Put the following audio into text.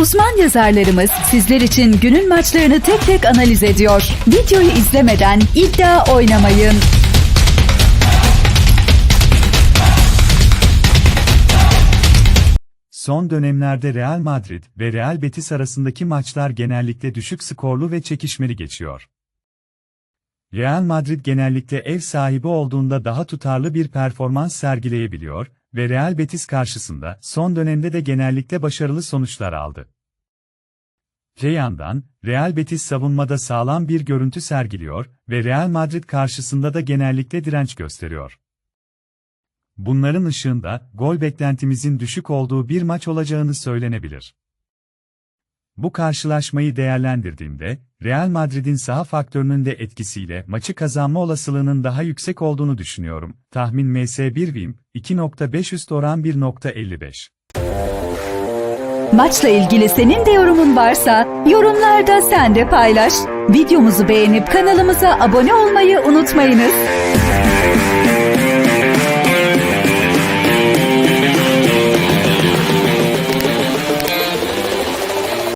Uzman yazarlarımız sizler için günün maçlarını tek tek analiz ediyor. Videoyu izlemeden iddia oynamayın. Son dönemlerde Real Madrid ve Real Betis arasındaki maçlar genellikle düşük skorlu ve çekişmeli geçiyor. Real Madrid genellikle ev sahibi olduğunda daha tutarlı bir performans sergileyebiliyor ve Real Betis karşısında son dönemde de genellikle başarılı sonuçlar aldı. Öte yandan, Real Betis savunmada sağlam bir görüntü sergiliyor ve Real Madrid karşısında da genellikle direnç gösteriyor. Bunların ışığında gol beklentimizin düşük olduğu bir maç olacağını söylenebilir. Bu karşılaşmayı değerlendirdiğimde, Real Madrid'in saha faktörünün de etkisiyle maçı kazanma olasılığının daha yüksek olduğunu düşünüyorum. Tahmin MS1 Vim, 2.5 üst oran 1.55. Maçla ilgili senin de yorumun varsa yorumlarda sen de paylaş. Videomuzu beğenip kanalımıza abone olmayı unutmayınız.